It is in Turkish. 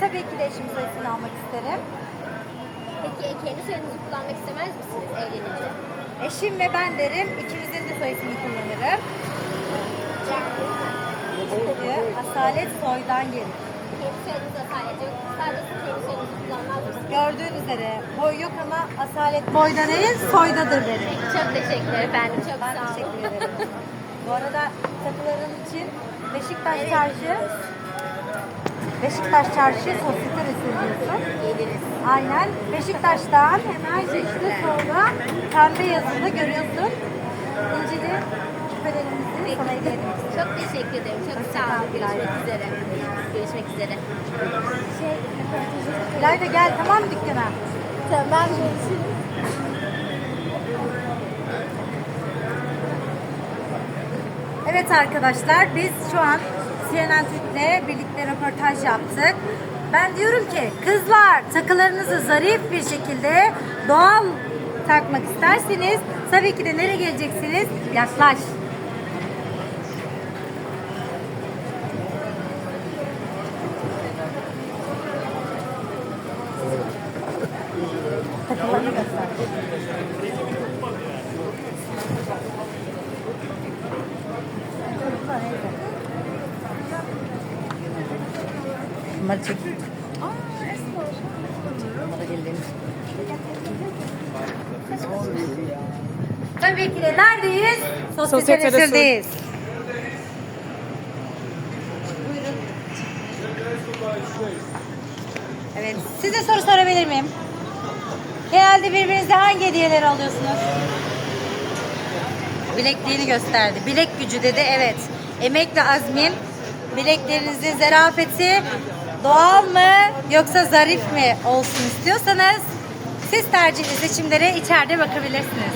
tabii ki de eşimin soyisini almak isterim. Peki kendi soyadınızı kullanmak istemez misiniz evlenince? Eşim ve ben derim, ikimizin de soyisini kullanırım. Tabii, asalet soydan gelir. Kendi soyadınızı asalet yok. Sadece siz kendi soyadınızı kullanmaz mısınız? Gördüğün üzere boy yok ama asalet boyda değil, soydadır derim. Çok teşekkürler efendim. Çok Ben sağ olun. teşekkür ederim. Bu arada takılarım için Beşiktaş Çarşı Beşiktaş Çarşı sosyete. Geliriz. Aynen. Beşiktaş'tan hemen işte sonra pembe yazılı görüyorsun. İncili küpelerimizi sana hediye etmek. Çok teşekkür ederim. Çok sağ olun. Görüşmek üzere. Görüşmek üzere. Şey, İlayda gel tamam mı dükkana? Tamam görüşürüz. Evet arkadaşlar biz şu an CNN Türk'le birlikte röportaj yaptık. Ben diyorum ki kızlar takılarınızı zarif bir şekilde doğal takmak isterseniz tabii ki de nereye geleceksiniz? Yaklaş. Takılarını göster. Bunları çek. Tabii ki de neredeyiz? Sosyete. Buyurun. Evet, size soru sorabilir miyim? Genelde birbirinize hangi hediyeleri alıyorsunuz? Bilekliğini gösterdi. Bilek gücü dedi evet. Emek ve azmin bileklerinizin zarafeti doğal mı yoksa zarif mi olsun istiyorsanız siz tercihli seçimlere içeride bakabilirsiniz.